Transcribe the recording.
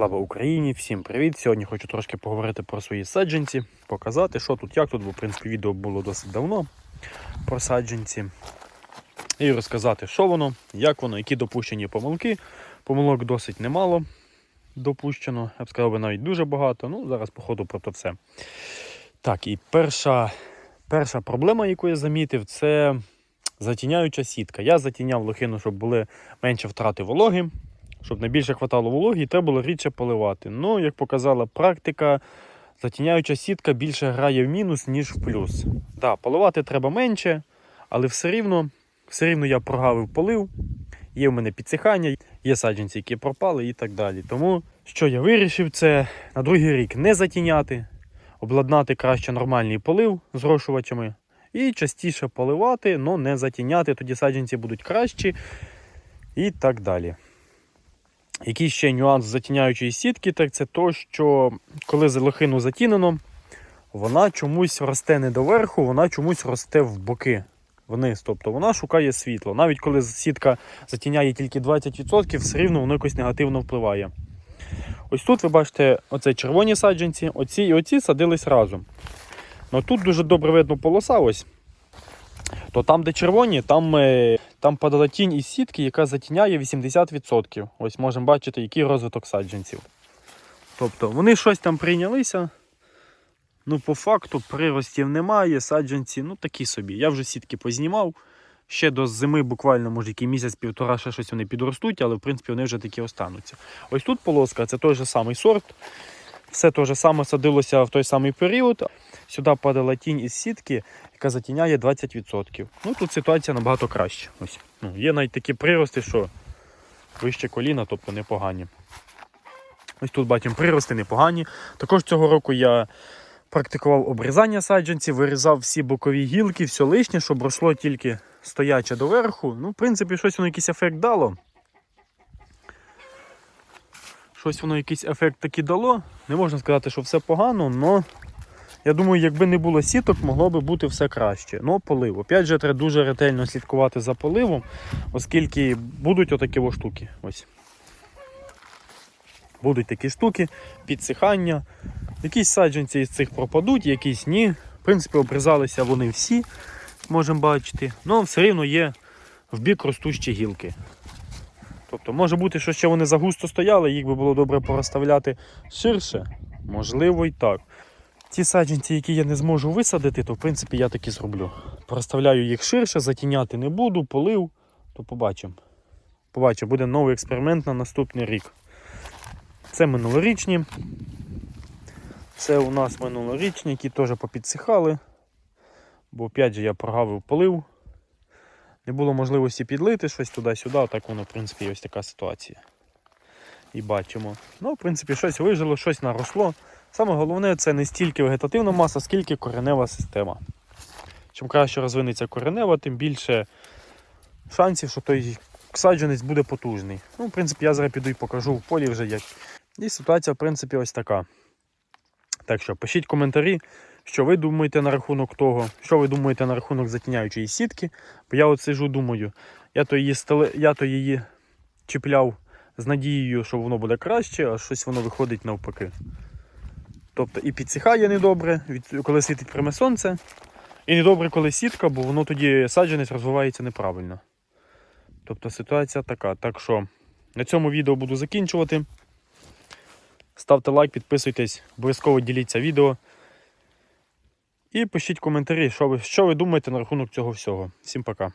Слава Україні! Всім привіт! Сьогодні хочу трошки поговорити про свої саджанці, показати, що тут, як тут, бо в принципі відео було досить давно про саджанці. І розказати, що воно, як воно, які допущені помилки. Помилок досить немало допущено, я б сказав би навіть дуже багато. Ну, зараз, походу, про то все. Так, і перша, перша проблема, яку я замітив, це затіняюча сітка. Я затіняв лохину, щоб були менше втрати вологи щоб найбільше хватало вологи, і треба було рідше поливати. Ну, як показала практика, затіняюча сітка більше грає в мінус, ніж в плюс. Да, поливати треба менше, але все рівно, все рівно я прогавив полив. Є в мене підсихання, є саджанці, які пропали і так далі. Тому що я вирішив, це на другий рік не затіняти, обладнати краще нормальний полив зрошувачами і частіше поливати, але не затіняти. Тоді саджанці будуть кращі і так далі. Який ще нюанс затіняючої сітки, так це то, що коли лохину затінено, вона чомусь росте не доверху, вона чомусь росте в боки вниз. Тобто вона шукає світло. Навіть коли сітка затіняє тільки 20%, все рівно воно якось негативно впливає. Ось тут ви бачите оце червоні саджанці, оці і оці садились разом. Ну Тут дуже добре видно полоса. ось. То там, де червоні, там е, там падала тінь із сітки, яка затіняє 80%. Ось можемо бачити, який розвиток саджанців. Тобто вони щось там прийнялися. Ну, по факту приростів немає, саджанці, ну такі собі. Я вже сітки познімав. Ще до зими, буквально, може, який місяць-півтора, ще щось вони підростуть, але в принципі вони вже такі остануться. Ось тут полоска це той же самий сорт. Все те ж саме садилося в той самий період. Сюди падала тінь із сітки, яка затіняє 20%. Ну Тут ситуація набагато краще. Ось. Ну, Є навіть такі прирости, що вище коліна, тобто непогані. Ось тут бачимо прирости непогані. Також цього року я практикував обрізання саджанців, вирізав всі бокові гілки, все лишнє, щоб росло тільки стояче доверху. Ну, в принципі, щось воно якийсь ефект дало. Щось воно якийсь ефект таки дало. Не можна сказати, що все погано, але я думаю, якби не було сіток, могло би бути все краще. Ну, полив. Опять же, треба дуже ретельно слідкувати за поливом, оскільки будуть отакі о штуки. Ось. Будуть такі штуки, підсихання. Якісь саджанці із цих пропадуть, якісь ні. В принципі, обрізалися вони всі, можемо бачити. але все рівно є в бік ростущі гілки. Тобто може бути, що ще вони загусто стояли, їх би було добре порозставляти ширше. Можливо і так. Ті саджанці, які я не зможу висадити, то в принципі я так і зроблю. Проставляю їх ширше, затіняти не буду, полив, то побачимо. Побачимо, буде новий експеримент на наступний рік. Це минулорічні. Це у нас минулорічні, які теж попідсихали. Бо опять же я прогавив полив. Не було можливості підлити щось туди-сюди, так воно, в принципі, ось така ситуація. І бачимо. Ну, в принципі, щось вижило, щось наросло. Саме головне це не стільки вегетативна маса, скільки коренева система. Чим краще розвинеться коренева, тим більше шансів, що той саджанець буде потужний. Ну, в принципі, я зараз піду і покажу в полі вже як. І ситуація, в принципі, ось така. Так що пишіть коментарі, що ви думаєте на рахунок того, що ви думаєте на рахунок затіняючої сітки. Бо я от сижу, думаю, я то її стали, я то її чіпляв з надією, що воно буде краще, а щось воно виходить навпаки. Тобто і підсихає недобре, коли світить пряме сонце, і недобре, коли сітка, бо воно тоді саджанець розвивається неправильно. Тобто ситуація така. Так що на цьому відео буду закінчувати. Ставте лайк, підписуйтесь, обов'язково діліться відео. І пишіть коментарі, що ви, що ви думаєте на рахунок цього всього. Всім пока.